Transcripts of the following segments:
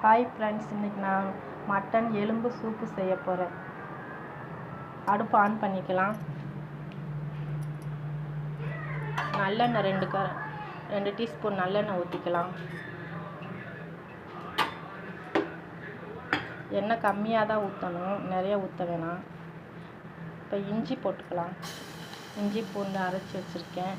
Hi friends இன்றைக்கி நான் mutton எலும்பு சூப்பு செய்ய போகிறேன் அடுப்பு ஆன் பண்ணிக்கலாம். நல்லெண்ணெய் ரெண்டு க ரெண்டு டீஸ்பூன் நல்லெண்ணெய் ஊற்றிக்கலாம் எண்ணெய் கம்மியாக தான் ஊற்றணும் நிறைய ஊற்ற வேணாம். இப்போ இஞ்சி போட்டுக்கலாம். இஞ்சி பூண்டு அரைச்சி வச்சுருக்கேன்.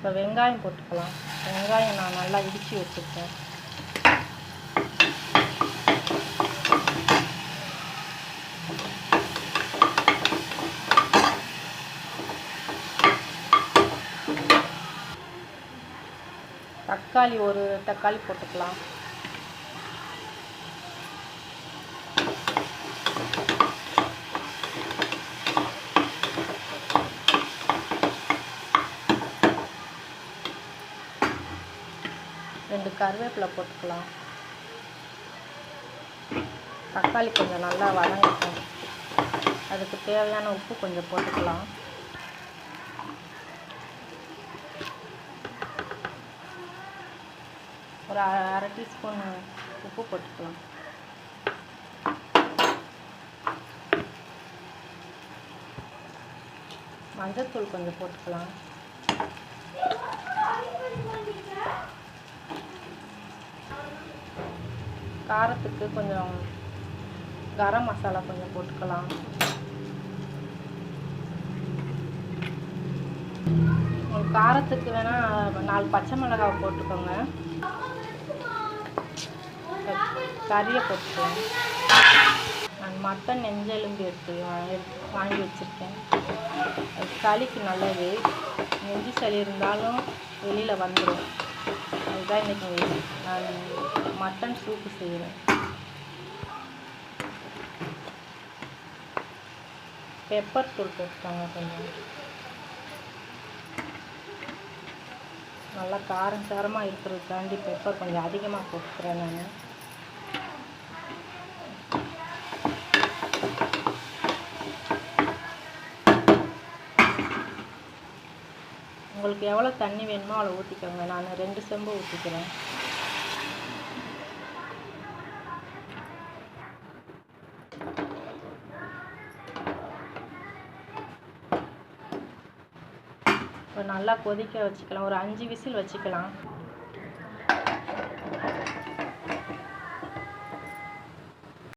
இப்போ வெங்காயம் போட்டுக்கலாம். வெங்காயம் நான் நல்லா இடித்து வச்சுருக்கேன். தக்காளி ஒரு தக்காளி போட்டுக்கலாம். ரெண்டு கருவேப்பிலை போட்டுக்கலாம். தக்காளி கொஞ்சம் நல்லா வதங்கட்டும். அதுக்கு தேவையான உப்பு கொஞ்சம் போட்டுக்கலாம். ஒரு அரை டீஸ்பூன் உப்பு போட்டுக்கலாம். மஞ்சத்தூள் கொஞ்சம் போட்டுக்கலாம். காரத்துக்கு கொஞ்சம் கரம் மசாலா கொஞ்சம் போட்டுக்கலாம். காரத்துக்கு வேணால் நாலு பச்சை மிளகாய் போட்டுக்கோங்க. கறியை போட்டுக்கலாம். நான் மட்டன் நெஞ்செலும்பு எடுத்து எடுத்து வாங்கி வச்சுருக்கேன். அது சளிக்கு நல்லது. நெஞ்சு சளி இருந்தாலும் வெளியில் வந்துடும் அதுதான் இன்றைக்கி நான் மட்டன் சூப்பு செய்கிறேன் பெப்பர் தூள் போட்டுக்கோங்க கொஞ்சம். நல்லா காரம் சாரமாக இருக்கிறதுக்காண்டி பெப்பர் கொஞ்சம் அதிகமாக போட்டுக்கிறேன் நான். உங்களுக்கு எவ்வளோ தண்ணி வேணுமோ அவ்வளோ ஊற்றிக்கோங்க நான் ரெண்டு செம்பு ஊற்றிக்கிறேன் இப்போ நல்லா கொதிக்க வச்சுக்கலாம். ஒரு அஞ்சு விசில் வச்சுக்கலாம்.